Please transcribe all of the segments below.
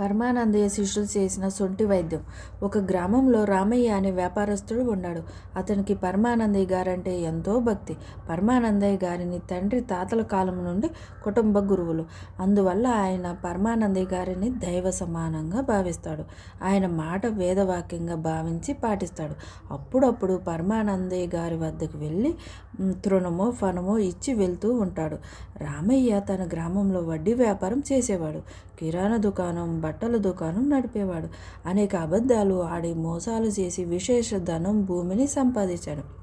పరమానందయ్య శిష్యులు చేసిన సొంటి వైద్యం. ఒక గ్రామంలో రామయ్య అనే వ్యాపారస్తుడు ఉన్నాడు. అతనికి పరమానందయ్య గారంటే ఎంతో భక్తి. పరమానందయ్య గారిని తండ్రి తాతల కాలం నుండి కుటుంబ గురువులు. అందువల్ల ఆయన పరమానందయ్య గారిని దైవ సమానంగా భావిస్తాడు. ఆయన మాట వేదవాక్యంగా భావించి పాటిస్తాడు. అప్పుడప్పుడు పరమానందయ్య గారి వద్దకు వెళ్ళి తృణమో ఫనమో ఇచ్చి వెళ్తూ ఉంటాడు. రామయ్య తన గ్రామంలో వడ్డీ వ్యాపారం చేసేవాడు. కిరాణా దుకాణం బట్టల దుకాణం నడిపేవాడు. అనేక అబద్ధాలు ఆడి మోసాలు చేసి విశేష ధనం భూమిని సంపాదించాడు.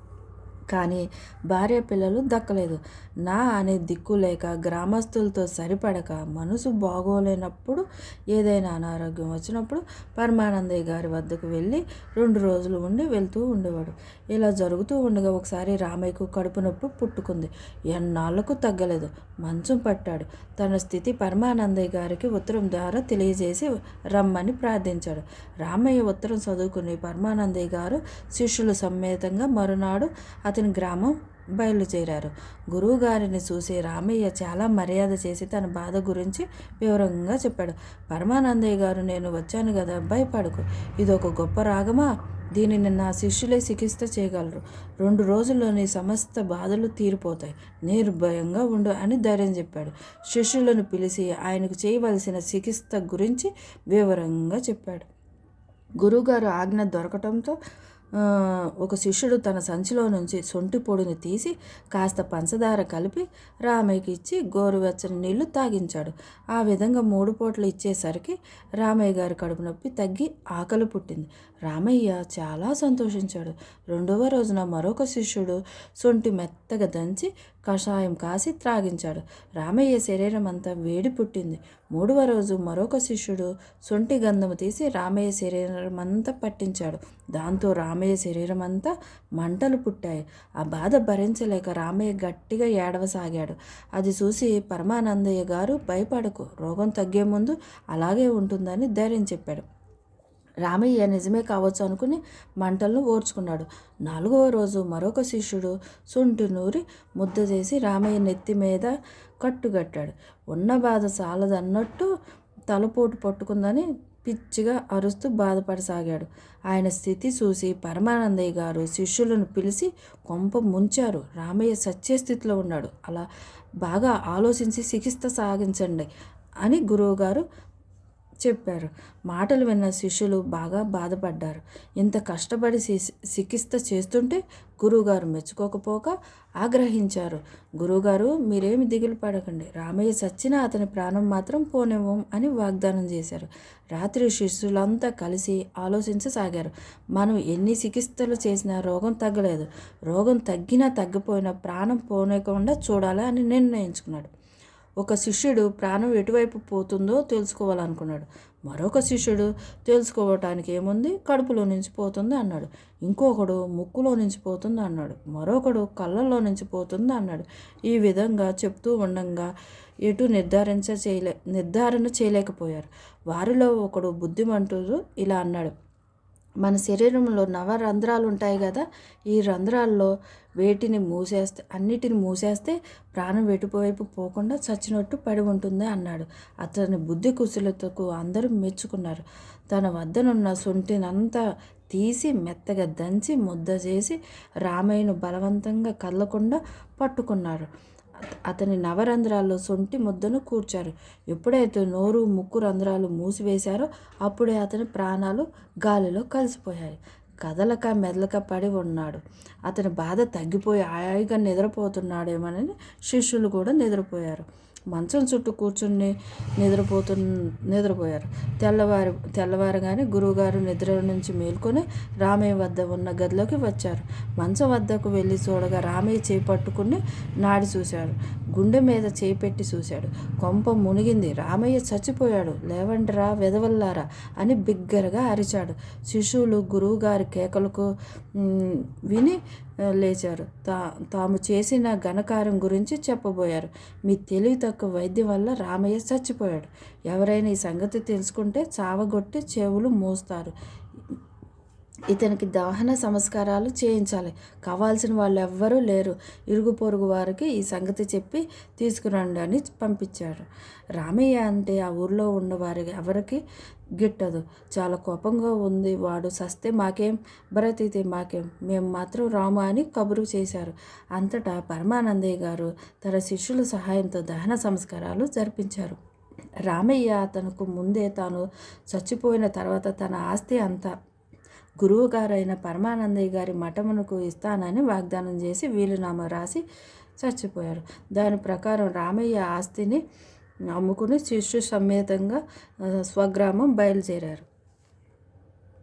కానీ భార్య పిల్లలు దక్కలేదు. నా అనే దిక్కు లేక గ్రామస్తులతో సరిపడక మనసు బాగోలేనప్పుడు ఏదైనా అనారోగ్యం వచ్చినప్పుడు పరమానందయ్య గారి వద్దకు వెళ్ళి రెండు రోజులు ఉండి వెళ్తూ ఉండేవాడు. ఇలా జరుగుతూ ఉండగా ఒకసారి రామయ్యకు కడుపు నొప్పి పుట్టుకుంది. ఎన్నాళ్ళకు తగ్గలేదు. మంచం పట్టాడు. తన స్థితి పరమానందయ్య గారికి ఉత్తరం ద్వారా తెలియజేసి రమ్మని ప్రార్థించాడు. రామయ్య ఉత్తరం చదువుకుని పరమానందయ్య గారు శిష్యులు సమేతంగా మరునాడు అతని గ్రామం బయలుదేరారు గురువుగారిని చూసి రామయ్య చాలా మర్యాద చేసి తన బాధ గురించి వివరంగా చెప్పాడు. పరమానందయ్య గారు నేను వచ్చాను కదా భయపడకు. ఇది ఒక గొప్ప రాగమా? దీనిని నా శిష్యులే చికిత్స చేయగలరు. రెండు రోజుల్లోనే సమస్త బాధలు తీరిపోతాయి. నిర్భయంగా ఉండు అని ధైర్యం చెప్పాడు. శిష్యులను పిలిచి ఆయనకు చేయవలసిన చికిత్స గురించి వివరంగా చెప్పాడు. గురువుగారు ఆజ్ఞ దొరకటంతో ఒక శిష్యుడు తన సంచిలో నుంచి సొంటి పొడిని తీసి కాస్త పంచదార కలిపి రామయ్యకి ఇచ్చి గోరువెచ్చని నీళ్ళు తాగించాడు. ఆ విధంగా మూడు పూటలు ఇచ్చేసరికి రామయ్య గారి కడుపు నొప్పి తగ్గి ఆకలి పుట్టింది. రామయ్య చాలా సంతోషించాడు. రెండవ రోజున మరొక శిష్యుడు సొంటి మెత్తగా దంచి కషాయం కాసి త్రాగించాడు. రామయ్య శరీరం అంతా వేడి పుట్టింది. మూడవ రోజు మరొక శిష్యుడు సొంటి గంధము తీసి రామయ్య శరీరం అంతా పట్టించాడు. దాంతో రామయ్య శరీరం అంతా మంటలు పుట్టాయి. ఆ బాధ భరించలేక రామయ్య గట్టిగా ఏడవసాగాడు. అది చూసి పరమానందయ్య గారు భయపడకు రోగం తగ్గే ముందు అలాగే ఉంటుందని ధైర్యం చెప్పాడు. రామయ్య నిజమే కావచ్చు అనుకుని మంటలను ఓర్చుకున్నాడు. నాలుగవ రోజు మరొక శిష్యుడు సొంటి నూరి ముద్ద చేసి రామయ్య నెత్తి మీద కట్టుగట్టాడు. ఉన్న బాధ చాలదన్నట్టు తలపోటు పట్టుకుందని పిచ్చిగా అరుస్తూ బాధపడసాగాడు. ఆయన స్థితి చూసి పరమానందయ్య గారు శిష్యులను పిలిచి కొంప ముంచారు. రామయ్య సత్య స్థితిలో ఉన్నాడు. అలా బాగా ఆలోచించి చికిత్స సాగించండి అని గురువుగారు చెప్పారు. మాటలు విన్న శిష్యులు బాగా బాధపడ్డారు. ఇంత కష్టపడి సి- చికిత్స చేస్తుంటే గురువుగారు మెచ్చుకోకపోక ఆగ్రహించారు. గురువుగారు మీరేమి దిగులు పడకండి. రామయ్య చచ్చినా అతని ప్రాణం మాత్రం పోనివ్వం అని వాగ్దానం చేశారు. రాత్రి శిష్యులంతా కలిసి ఆలోచించసాగారు. మనం ఎన్ని చికిత్సలు చేసినా రోగం తగ్గలేదు. రోగం తగ్గినా తగ్గిపోయినా ప్రాణం పోనీయకుండా చూడాలి అని నిర్ణయించుకున్నాడు. ఒక శిష్యుడు ప్రాణం ఎటువైపు పోతుందో తెలుసుకోవాలనుకున్నాడు. మరొక శిష్యుడు తెలుసుకోవటానికి ఏముంది? కడుపులో నుంచి పోతుంది అన్నాడు. ఇంకొకడు ముక్కులో నుంచి పోతుంది అన్నాడు. మరొకడు కళ్ళల్లో నుంచి పోతుంది అన్నాడు. ఈ విధంగా చెప్తూ ఉండంగా ఎటు నిర్ధారించ చేయలే నిర్ధారణ చేయలేకపోయారు. వారిలో ఒకడు బుద్ధిమంటుడు ఇలా అన్నాడు. మన శరీరంలో నవరంధ్రాలు ఉంటాయి కదా ఈ రంధ్రాల్లో వేటిని మూసేస్తే అన్నిటిని మూసేస్తే ప్రాణం వెటువైపు పోకుండా చచ్చినట్టు పడి ఉంటుంది అన్నాడు. అతని బుద్ధి కుశలతకు అందరూ మెచ్చుకున్నారు. తన వద్దనున్న సొంటినంతా తీసి మెత్తగా దంచి ముద్ద చేసి రామయ్యను బలవంతంగా కదలకుండా పట్టుకున్నారు. అతని నవరంధ్రాల్లో సొంటి ముద్దను కూర్చారు. ఎప్పుడైతే నోరు ముక్కు రంధ్రాలు మూసివేశారో అప్పుడే అతని ప్రాణాలు గాలిలో కలిసిపోయాయి. కదలక మెదలక పడి ఉన్నాడు. అతని బాధ తగ్గిపోయి హాయిగా నిద్రపోతున్నాడేమోనని శిష్యులు కూడా నిద్రపోయారు. మంచం చుట్టూ కూర్చుని నిద్రపోతు నిద్రపోయారు. తెల్లవారు తెల్లవారగానే గురువుగారు నిద్ర నుంచి మేల్కొని రామయ్య వద్ద ఉన్న గదిలోకి వచ్చారు. మంచం వద్దకు వెళ్ళి చూడగా రామయ్య చేయి పట్టుకుని నాడి చూశాడు. గుండె మీద చేయి పెట్టి చూశాడు. కొంప మునిగింది. రామయ్య చచ్చిపోయాడు. లేవండిరా వెదవల్లారా అని బిగ్గరగా అరిచాడు. శిశువులు గురువుగారి కేకలకు విని లేచారు. తా తాము చేసిన ఘనకారం గురించి చెప్పబోయారు. మీ తెలివి తక్కువ వైద్యం వల్ల రామయ్య చచ్చిపోయాడు. ఎవరైనా ఈ సంగతి తెలుసుకుంటే చావగొట్టి చెవులు మోస్తారు. ఇతనికి దహన సంస్కారాలు చేయించాలి. కావాల్సిన వాళ్ళు ఎవ్వరూ లేరు. ఇరుగు పొరుగు వారికి ఈ సంగతి చెప్పి తీసుకురండి అని పంపించాడు. రామయ్య అంటే ఆ ఊర్లో ఉన్నవారి ఎవరికి గిట్టదు. చాలా కోపంగా ఉంది వాడు. సస్తే మాకేం? బ్రతితే మాకేం? మేము మాత్రం రాము అని కబురు చేశారు. అంతటా పరమానందయ్య గారు తన శిష్యుల సహాయంతో దహన సంస్కారాలు జరిపించారు. రామయ్య అతనుకు ముందే తాను చచ్చిపోయిన తర్వాత తన ఆస్తి అంతా గురువుగారైన పరమానందయ్య గారి మఠమునకు ఇస్తానని వాగ్దానం చేసి వీలునామా రాసి చచ్చిపోయారు. దాని ప్రకారం రామయ్య ఆస్తిని అమ్ముకుని శిష్యు సమేతంగా స్వగ్రామం బయలుదేరారు.